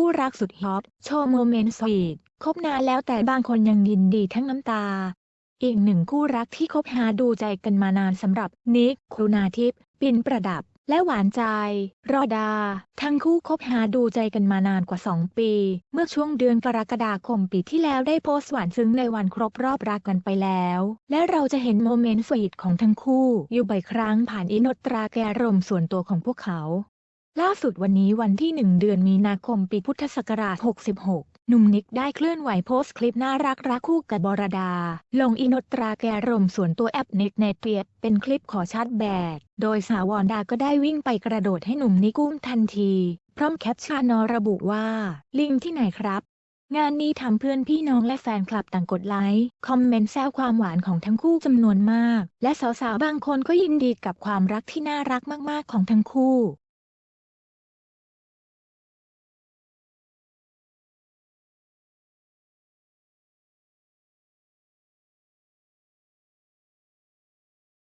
คู่รักสุดฮอตโชว์โมเมนต์สวีทคบนานแล้วแต่บางคนยังยินดีทั้งน้ำตา อีกหนึ่งคู่รักที่คบหาดูใจกันมานานสำหรับนิกคุณาทิพย์ปินประดับ และหวานใจ รอดา ทั้งคู่คบหาดูใจกันมานานกว่า 2 ปี เมื่อช่วงเดือนกรกฎาคมปีที่แล้วได้โพสต์หวานซึ้งในวันครบรอบรักกันไปแล้ว และเราจะเห็นโมเมนต์สวีทของทั้งคู่ อยู่บ่อยครั้งผ่านอินสตราแกรมส่วนตัวของพวกเขา ล่าสุดวันนี้วันที่ 1 เดือนมีนาคมปีพุทธศักราช 66 หนุ่มนิกได้เคลื่อนไหวโพสต์คลิปน่ารักรักคู่กับบรดา ลงอินตราแกรมส่วนตัวแอปนิกในเตียเป็นคลิปขอชาร์จแบต โดยสาววอนดาก็ได้วิ่งไปกระโดดให้หนุ่มนิกอุ้มทันที พร้อมแคปชั่นระบุว่า ลิงที่ไหนครับ งานนี้ทำเพื่อนพี่น้องและแฟนคลับต่างกดไลค์ คอมเมนต์แซวความหวานของทั้งคู่จำนวนมาก และสาวๆบางคนก็ยินดีกับความรักที่น่ารักมากๆของทั้งคู่